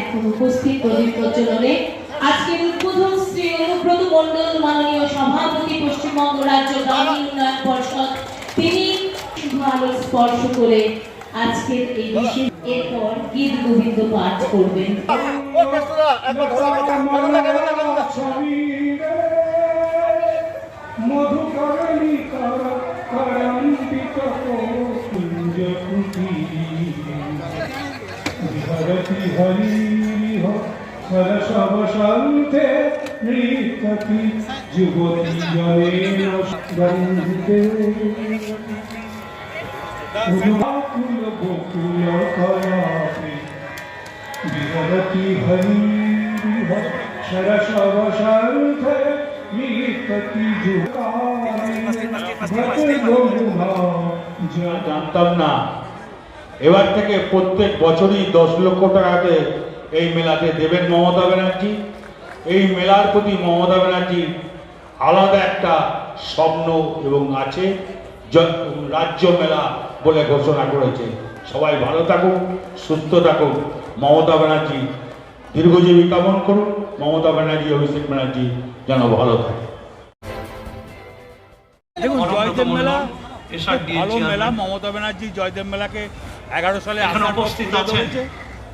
এখন উপস্থিত প্রদীপ প্রজ্বলনে। আজকের উদ্বোধন শ্রী অনুব্রত মণ্ডল মাননীয় সভাপতি পশ্চিমবঙ্গ রাজ্য গ্রামীণ উন্নয়ন পর্ষদ। তিনি আলো স্পর্শ করে আজকের এই বিশেষ এরপর গীত গোবিন্দ পাঠ করবেন। কথা কেন না কেন না কেন না মধুকরণিকর করন্দিত কুঞ্জকুটি বিহরতি হরিহ সরসবসন্তে নৃত্যতি যুবতী জনেন গন্ধে উদ্বাকুল বকুল কলাপে বিহরতি হরিহ সরসবসন্তে নৃত্যতি যুবতী জানতাম না। এবার থেকে প্রত্যেক বছরই দশ লক্ষ টাকাতে এই মেলাতে দেবেন মমতা ব্যানার্জি। এই মেলার প্রতি মমতা ব্যানার্জির আলাদা একটা স্বপ্ন এবং আছে রাজ্য মেলা বলে ঘোষণা করেছে। সবাই ভালো থাকুক সুস্থ থাকুক মমতা ব্যানার্জি দীর্ঘজীবী কামন করুন। মমতা ব্যানার্জি অভিষেক ব্যানার্জি যেন ভালো থাকে। দেখুন জয়দেব মেলা ভালো মেলা। মমতা ব্যানার্জি জয়দেব মেলাকে এগারো সালে উপস্থিত আছেন।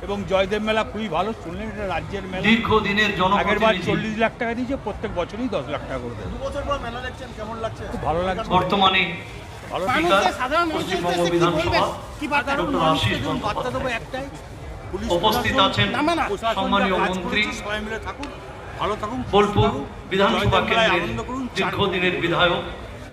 এবং জয়দেব মেলা খুবই ভালো। শুনলেন এটা রাজ্যের মেলা। দীর্ঘদিনের আগের বার চল্লিশ লাখ টাকা দিয়েছে প্রত্যেক বছরই দশ লাখ টাকা করে দেবে বছর পর মেলা দেখছেন কেমন লাগছে? খুব ভালো লাগছে। বর্তমানে ভালো উপস্থিত আছেন সম্মানীয় মন্ত্রী। সবাই মিলে থাকুন ভালো থাকুন বোলপুর বিধানসভা কেন্দ্রের। দীর্ঘদিনের বিধায়ক।